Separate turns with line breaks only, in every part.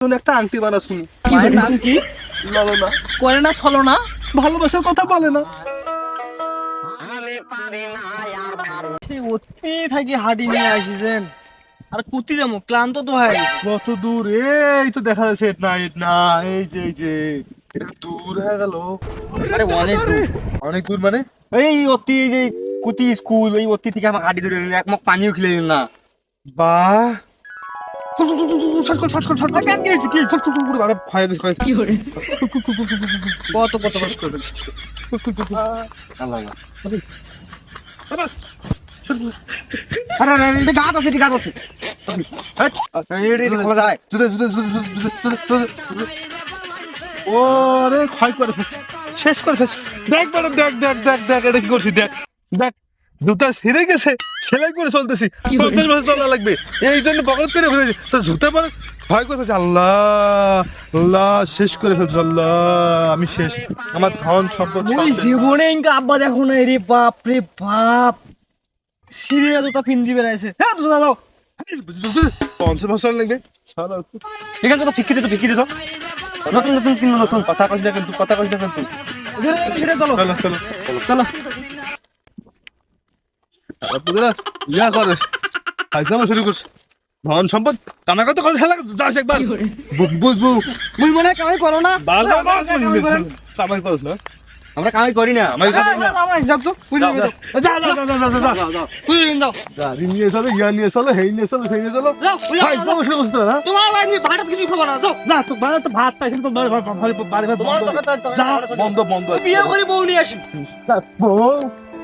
একটা আংটি বানা শুনি
মায়ের নাম কি
ললো
করে না না
ভালোবাসার কথা বলে না।
সেই থাকি হাঁটি নিয়ে আসিছেন আর কুতি যাব ক্লান্ত তো
কত দূর? এই তো দেখা যাচ্ছে না না এই যে এই যে। এটা দূর হয়ে গেল।
আরে অনেক দূর।
অনেক দূর মানে?
এই অতি এই যে কুতি স্কুল এই অতি থেকে আমার হাঁটি ধরে এক মগ পানিও খেলে না।
বাহ। শেষ
আছে আছে
ওরে করে শেষ করে দেখ দেখ দেখ দেখ দেখ, এটা কি করছি দেখ দেখ। জুতা ছিঁড়ে গেছে সেলাই করে চলতেছি। পঞ্চাশ বছর চলা লাগবে। এই জন্য বকরত করে ফেলেছি তো জুতা পরে ভয় করে ফেলছি আল্লাহ আল্লাহ শেষ করে ফেলছি আল্লাহ আমি শেষ। আমার ধন সম্পদ
জীবনে ইনকা আব্বা দেখো না রে বাপ রে বাপ। সিরিয়া জুতা ফিন্দি বেড়াইছে। হ্যাঁ জুতা দাও।
পঞ্চাশ বছর লাগবে।
এখানে তো ফিকি দিত ফিকি দিত নতুন নতুন কিনো নতুন।
কথা কইস না কিন্তু কথা কইস না কিন্তু।
চলো
চলো চলো।
চলো।
তোরা ইয়া করে হাইজামা শুরু করছ ধন সম্পদ টানা কত কথা হেলা যাস একবার বুঝবু
মুই মনে কামাই করো না কামাই
করছ না
আমরা কামাই করি না
আমার
কাছে যাও তো
পুজো দাও দাও দাও দাও দাও দাও
পুজো দাও
গাড়ি নিয়ে চলো ইয়া নিয়ে চলো হেই নিয়ে চলো সেই নিয়ে চলো ভাই তো বসে বসে না
তোমার ভাই নিয়ে ভাড়া কিছু খাব না যাও
না তো ভাড়া তো ভাত পাইছেন তো বাড়ি বাড়ি বাড়ি বন্ধ বন্ধ
বিয়ে করে বউ নিয়ে আসি
বউ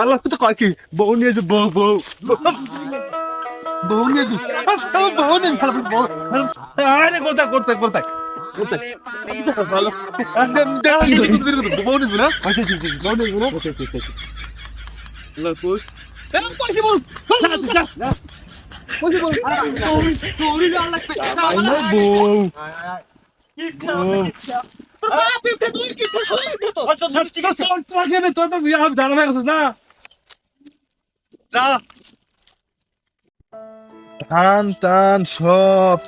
আল্লাহ তো কয় কি বউ নিয়ে বউ বউ বউ নিয়ে বউ নিয়ে আরে করতে করতে করতে করতে ভালো বউ সব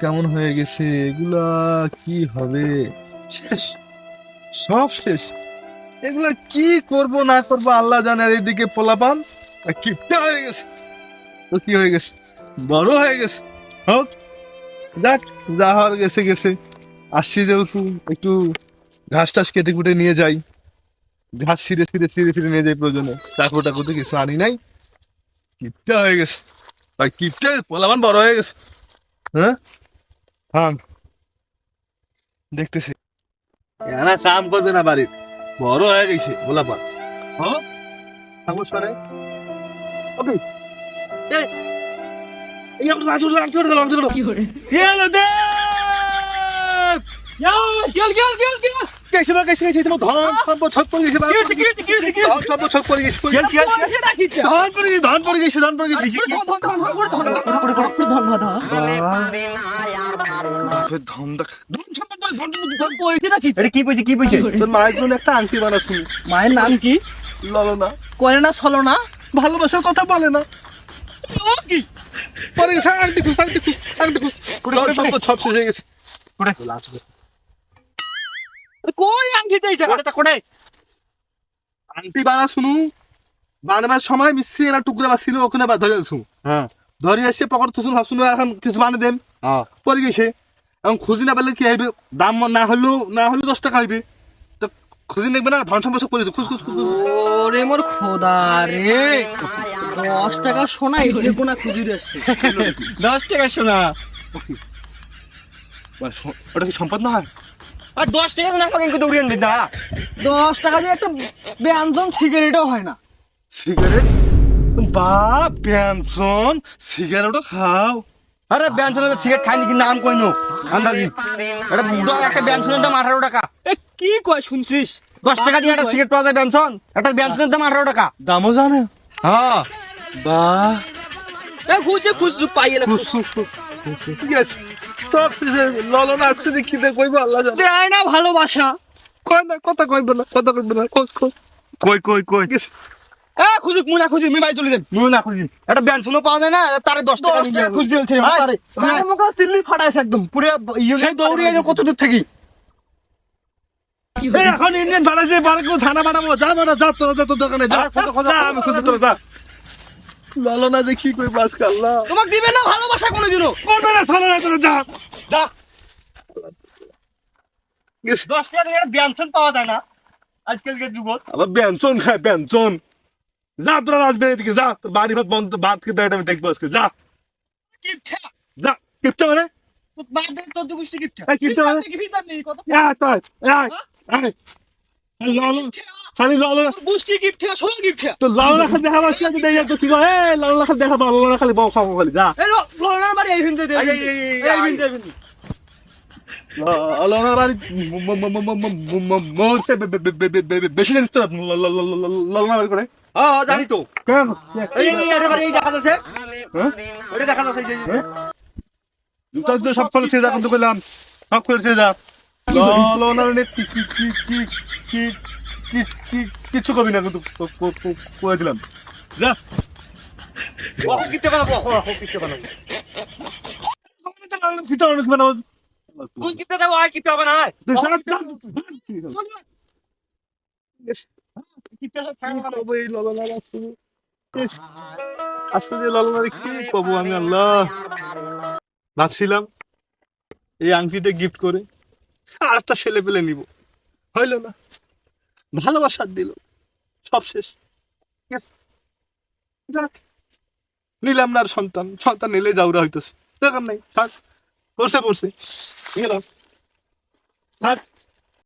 কেমন হয়ে গেছে? এগুলা কি হবে? শেষ। সব শেষ। এগুলা কি করব না করব আল্লাহ জানে। আর এইদিকে পোলাপান কিপটা হয়ে গেছে। তো কি হয়ে গেছে? বড় হয়ে গেছে। হোক যাক যা হওয়ার গেছে গেছে। আসছি যেহেতু একটু ঘাস টাস কেটে কুটে নিয়ে যাই। ঘাস ছিঁড়ে ছিঁড়ে ছিঁড়ে ছিঁড়ে নিয়ে যাই প্রয়োজনে। চাকু টাকু তো কিছু আনি নাই। কিপটা হয়ে গেছে। ভাই কিপটা পোলাপান বড় হয়ে গেছে। হ্যাঁ? হ্যাঁ দেখতেছি। এরা কাম করবে না বাড়ির। বড় হয়ে গেছে পোলাপান। হ্যাঁ সাহস করে ওকে। এই এই আমরা 야, 기얼, 기얼, 기얼,
기얼. 깨시마,
깨시마, 깨시마. 넌 한번
적버리기 시마. 기얼,
기얼, 기얼,
기얼. 넌 한번
적버리기 시마. 기얼, 기얼,
기얼. 넌 버리기, 넌 버리기
시, 넌 버리기 시. 우리 돈,
돈, 우리 돈, 우리 돈,
우리 돈
가다.
그 덤다. 넌 한번 더, 넌 한번 더
보이지 나기. 우리
기부지, 기부지.
넌
마이크 একটা আংটি বানা শুনি
মায়ের নাম কি
ললনা
কয় না সলো না
ভালোবাসার কথা বলে না
ও কি
পরে সার দেখো সার দেখো সার দেখো সব শেষ হয়ে গেছে
কই আংটি চাইছে? এটা কোনে
আংটি বানা শুনু। বানাবার সময় মিশছি এরা টুকরা বাছিল ওখানে বা ধরে আলছু
হ্যাঁ।
ধরে এসে পকেট তুসুন ভাবছুন এখন কিছু বানিয়ে দেন
হ্যাঁ
পরে গেছে। এখন খুঁজি না পেলে কি হইবে দাম না হলেও না হলেও দশ টাকা হইবে তো খুঁজি নেবে না ধন সম্পদ করেছে খুশ খুশ খুশ।
ওরে মোর খোদা রে। দশ টাকা সোনা এটি কোনা খুঁজির আসছে। দশ টাকা সোনা।
ওটা কি সম্পদ না হয়?
আর দশ টাকা সোনা আমাকে কিন্তু দৌড়িয়ে আনবি না দশ টাকা দিয়ে একটা ব্যঞ্জন সিগারেটও হয় না।
সিগারেট বা ব্যঞ্জন? সিগারেটও খাও।
আরে ব্যঞ্জনের সিগারেট খাইনি কি নাম কইনো? আন্দাজি। এটা একটা ব্যঞ্জনের দাম আঠারো টাকা।
এ কি কয় শুনছিস?
দশ টাকা দিয়ে একটা সিগারেট পাওয়া যায় ব্যঞ্জন? একটা ব্যঞ্জনের দাম আঠারো টাকা।
দামও জানে।
হ্যাঁ।
বাহ।
এ খুঁজে খুঁজ তুই পাই এলে খুঁজ
ঠিক আছে সব শেষে ললন আসছে দেখি দেখ কইবো আল্লাহ জানে।
দেয় না ভালোবাসা।
কয় না কথা কইবে না কথা কইবে না কই কই।
কই কই কই? এ খুঁজুক মুই খুঁজি মুই বাই চলে যান মুই খুঁজি। একটা ব্যঞ্জনও পাওয়া যায় না তারে দশ টাকা
দশ টাকা খুঁজ দিয়েছে
হ্যাঁ,
মুখে দিল্লি ফাটাইছে একদম। পুরো ইয়ে
দৌড়িয়ে কত দূর থাকি?
এখন ইন্ডিয়ান ভাড়াছে পারে কেউ থানা পাঠাবো যা বেটা যা তোরা যা তোর দোকানে যা।
খোঁজো, খোঁজো,
যা, আমি খুঁজে। তোরা যা। ললনা যে কি কইবো আজকে আল্লাহ
তোমাকে দিবে না ভালোবাসা কোনোদিনও?
করবে না চলে না তোরা যা।
যা। দশ টাকা ব্যঞ্জন পাওয়া যায় না। আজকালকার যুগত
আবার ব্যঞ্জন খায় ব্যঞ্জন। যা তোরা যা। বাড়ি ভাত বন্ধ ভাত খেতে আমি দেখব আজকে যা।
কিপটা।
যা কিপটা মানে?
তো বাদ দে তোর গোষ্ঠী কিপটা।
কিপটা মানে?
কি ভিসা নেই কত
খালি। খালি যা।
লনার বাড়ি
মরছে বেশি জানিস তো লনার বাড়ি করে।
হ্যাঁ জানি তো।
কেন?
এই দেখা যাচ্ছে। ওটা দেখা যাচ্ছে সব খরচ
এখন তো করলাম। যা। কিচ্ছু কবি না কিন্তু কয়ে দিলাম কি আমি আল্লাহ ভাবছিলাম এই আংটিটা গিফট করে। আর একটা ছেলে পেলে নিব। হইল না। ভালোবাসার দিল। সব শেষ। যাক। নিলাম না আর সন্তান। সন্তান নিলে যাওরা হইতেছে। দেখার নাই। থাক। করছে করছে। গেলাম থাক।